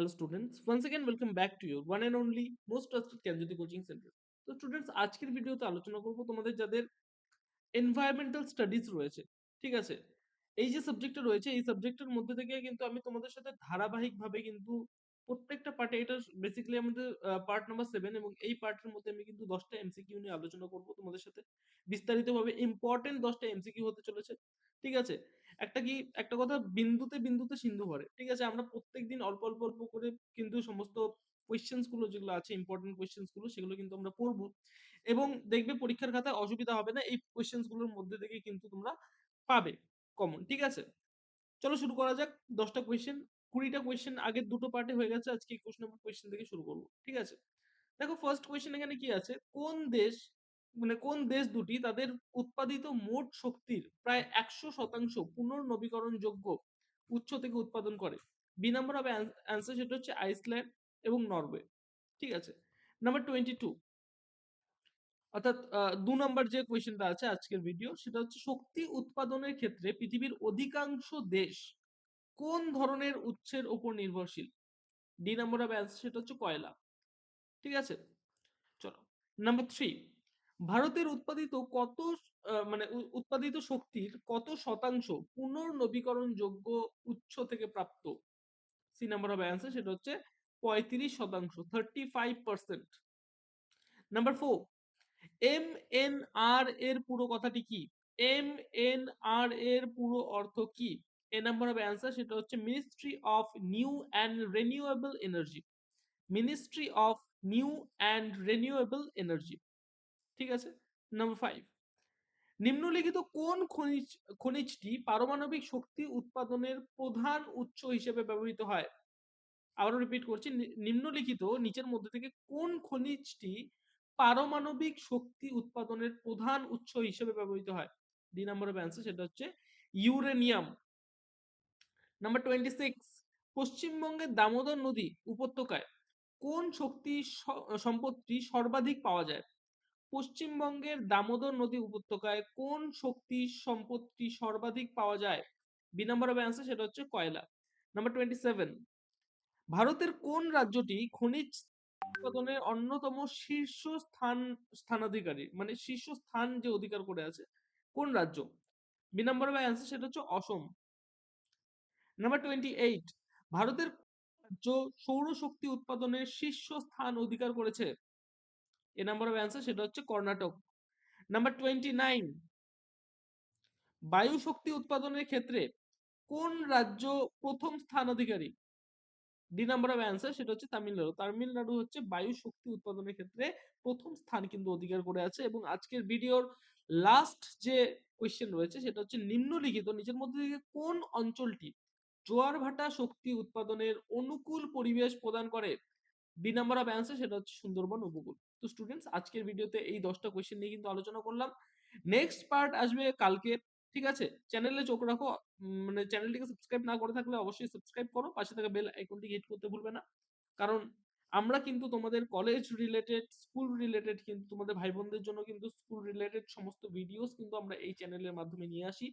Hello students, once again welcome back to your one and only most trusted Gyanjyoti coaching centre তো students আজকের ভিডিওতে আলোচনা করব তোমাদের যাদের এনভায়রনমেন্টাল স্টাডিজ রয়েছে ঠিক আছে? এই যে সাবজেক্টটা রয়েছে এই সাবজেক্টের মধ্যে থেকে কিন্তু আমি তোমাদের সাথে ধারাবাহিকভাবে কিন্তু প্রত্যেকটা পার্টে এটা বেসিক্যালি আমাদের পার্ট নাম্বার সেভেন এবং এই পার্টের মধ্যে আমি কিন্তু দশটা এমসিকিউ নিয়ে আলোচনা করব তোমাদের সাথে। বিস্তারিতভাবে ইম্পর্টেন্ট দশটা এমসিকিউ হতে চলেছে, ঠিক আছে? একটা কি, একটা কথা বিন্দুতে বিন্দুতে সিন্ধু ভরে, ঠিক আছে? আমরা প্রত্যেকদিন অল্প অল্প অল্প করে কিন্তু সমস্ত কোয়েশ্চেন্সগুলো যেগুলো আছে ইম্পর্টেন্ট কোয়েশ্চেন্সগুলো, সেগুলো কিন্তু আমরা পড়ব। এবং দেখবে পরীক্ষার খাতায় অসুবিধা হবে না, এই কোয়েশ্চেন্সগুলোর মধ্যে থেকে কিন্তু তোমরা পাবে কমন ঠিক আছে? চলো শুরু করা যাক দশটা কোয়েশ্চেন কুড়িটা কোয়েশ্চেন আগের দুটো পার্টে হয়ে গেছে, আজকে একুশ নম্বর কোয়েশ্চেন থেকে শুরু করব, ঠিক আছে? দেখো ফার্স্ট কোয়েশ্চেন এখানে কি আছে? কোন দেশ মানে কোন দেশ দুটি তাদের উৎপাদিত মোট শক্তির প্রায় একশো শতাংশ পুনর্নবীকরণযোগ্য উৎস থেকে উৎপাদন করে? বি নাম্বার হবে অ্যান্সার সেটা হচ্ছে আইসল্যান্ড এবং নরওয়ে, ঠিক আছে? নাম্বার টোয়েন্টি টু অর্থাৎ দু নম্বর যে কোয়েশ্চেনটা আছে আজকের ভিডিও সেটা হচ্ছে শক্তি উৎপাদনের ক্ষেত্রে পৃথিবীর অধিকাংশ দেশ কোন ধরনের উৎসের উপর নির্ভরশীল? ডি নাম্বার হবে অ্যান্সার সেটা হচ্ছে কয়লা। ঠিক আছে? চলো। নাম্বার থ্রি ভারতের উৎপাদিত কত মানে উৎপাদিত শক্তির কত শতাংশ পুনর্নবীকরণযোগ্য উৎস থেকে প্রাপ্ত? সি নাম্বার হবে অ্যান্সার সেটা হচ্ছে পঁয়ত্রিশ শতাংশ thirty five percent number four M N R এর পুরো কথাটি কি? এম এন আর এর পুরো অর্থ কি? এ নাম্বার হবে অ্যান্সার সেটা হচ্ছে Ministry of New and Renewable Energy Ministry of New and Renewable Energy ঠিক আছে? নাম্বার ফাইভ নিম্নলিখিত কোন খনিজ, খনিজটি পারমাণবিক শক্তি উৎপাদনের প্রধান উৎস হিসেবে ব্যবহৃত হয়? আবারও রিপিট করছি নিম্নলিখিত নিচের মধ্যে থেকে কোন খনিজটি পারমাণবিক শক্তি উৎপাদনের প্রধান উৎস হিসেবে ব্যবহৃত হয়? দুই নাম্বার অফ অ্যান্সার সেটা হচ্ছে ইউরেনিয়াম। নাম্বার টোয়েন্টি সিক্স পশ্চিমবঙ্গের দামোদর নদী উপত্যকায় কোন শক্তি সম্পদটি সর্বাধিক পাওয়া যায়? পশ্চিমবঙ্গের দামোদর নদী উপত্যকায় কোন শক্তি সম্পত্তি সর্বাধিক পাওয়া যায়? বি নাম্বার অফ অ্যান্সার সেটা হচ্ছে কয়লা। নাম্বার টোয়েন্টি সেভেন ভারতের কোন রাজ্যটি খনিজ উৎপাদনের অন্যতম শীর্ষ স্থান, স্থানাধিকারী? মানে শীর্ষ স্থান যে অধিকার করে আছে, কোন রাজ্য? বি নাম্বার অফ অ্যান্সার সেটা হচ্ছে অসম। নাম্বার টোয়েন্টি এইট ভারতের সৌরশক্তি উৎপাদনের শীর্ষ স্থান অধিকার করেছে। এ নাম্বার অফ অ্যান্সার সেটা হচ্ছে কর্ণাটক। নাম্বার টোয়েন্টি নাইন বায়ু শক্তি উৎপাদনের ক্ষেত্রে কোন রাজ্য প্রথম স্থান অধিকারী? ডি নাম্বার অফ অ্যান্সার সেটা হচ্ছে তামিলনাড়ু। তামিলনাড়ু হচ্ছে বায়ু শক্তি উৎপাদনের ক্ষেত্রে প্রথম স্থান কিন্তু অধিকার করে আছে এবং আজকের ভিডিওর লাস্ট যে কোয়েশ্চেন রয়েছে সেটা হচ্ছে নিম্নলিখিত, নিচের মধ্যে থেকে কোন অঞ্চলটি জোয়ার ভাটা শক্তি উৎপাদনের অনুকূল পরিবেশ প্রদান করে। বি নাম্বার অফ অ্যান্সার সেটা হচ্ছে সুন্দরবন উপকূল। তো স্টুডেন্টস আজকের ভিডিওতে এই দশটা কোয়েশ্চেন নিয়ে কিন্তু আলোচনা করলাম। নেক্সট পার্ট আসবে কালকে, ঠিক আছে? চ্যানেলে চোখ রাখো। মানে চ্যানেলটিকে সাবস্ক্রাইব না করে থাকলে অবশ্যই সাবস্ক্রাইব করো। পাশে থাকা বেল আইকনটি হিট করতে ভুলবে না। কারণ আমরা কিন্তু তোমাদের কলেজ রিলেটেড স্কুল রিলেটেড কিন্তু তোমাদের ভাই বোনদের জন্য কিন্তু স্কুল রিলেটেড সমস্ত ভিডিওস কিন্তু আমরা এই চ্যানেলের মাধ্যমে নিয়ে আসি।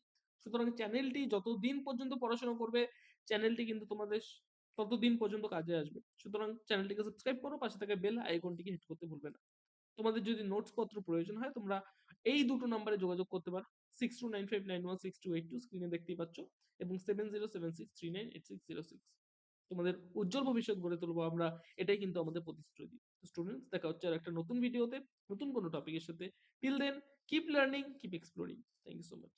সুতরাং চ্যানেলটি যতদিন পর্যন্ত পড়াশোনা করবে, চ্যানেলটি কিন্তু তোমাদের ততদিন পর্যন্ত কাজে আসবে। সুতরাং চ্যানেলটিকে সাবস্ক্রাইব করো, পাশে থাকা বেল আইকনটিকে হিট করতে ভুলবে না। তোমাদের যদি নোটস পত্র প্রয়োজন হয়, তোমরা এই দুটো নম্বরে যোগাযোগ করতে পারো। Six two nine five nine one six two eight two স্ক্রিনে দেখতেই পাচ্ছ, এবং seven zero seven six three nine eight six zero six তোমাদের উজ্জ্বল ভবিষ্যৎ গড়ে তুলবো আমরা, এটাই কিন্তু আমাদের প্রতিশ্রুতি। স্টুডেন্টস দেখা হচ্ছে আর একটা নতুন ভিডিওতে নতুন কোনো টপিকের সাথে। Till then keep learning keep exploring thank you so much